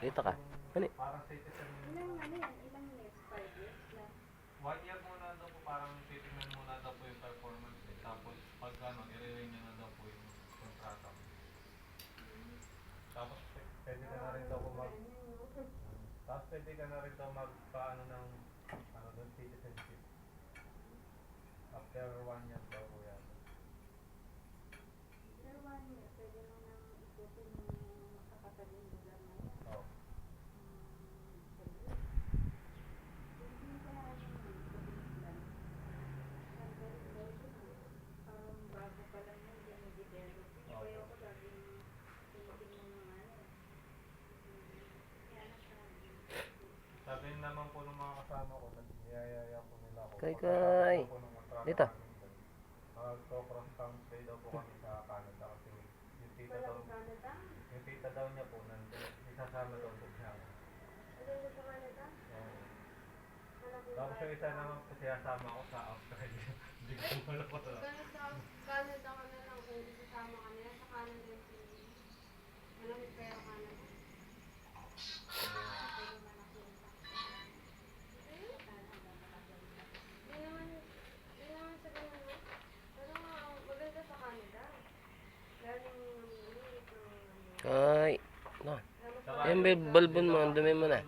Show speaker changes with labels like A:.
A: Dito ka. Ano? eh?
B: Parang.
C: Ilang ano yan? Ilang years? Years
B: muna daw po, parang titignan muna daw po yung performance eh. Tapos pag ano, i-renew na daw po yung kontrata. Tapos p- pwede ka na rin daw po mag... Tapos pwede ka na rin daw magpaano ng ano doon, citizenship. After one year daw po yan.
C: Pero one year, pwede mo nang ikutin yung makakataling lugar na yan.
B: Oh.
C: Hindi ka ano, mabilis lang. Sandali daw siya, no? Parang bago pa lang yan, hindi na-develop.
B: Oo.
C: Kaya ako laging tinitingnan ng ano. mm, Kaya na sabi.
B: Sabi naman po ng mga kasama ko, nagiyayaya po nila ako.
A: Kay, kay. Dito.
B: Mag-cross country daw po kami sa Canada kasi yung tita daw, yung tita daw niya po nandun, isasama daw po siya.
C: Alam. Alam
B: Tapos yung isa naman po sinasama ko sa Australia. Hindi ko wala ko
D: Canada ka na lang kung isasama ka nila sa Canada yung TV. Walang pera Canada.
C: Pwede naman ako yung tax.
D: Ayun.
C: Canada, makagaling.
D: Hindi naman, hindi naman sa ganun no? Pero nga, maganda sa Canada. Galing ng ulit ng ano.
A: Ay. No. May balbon mo. Ang dumi mo na.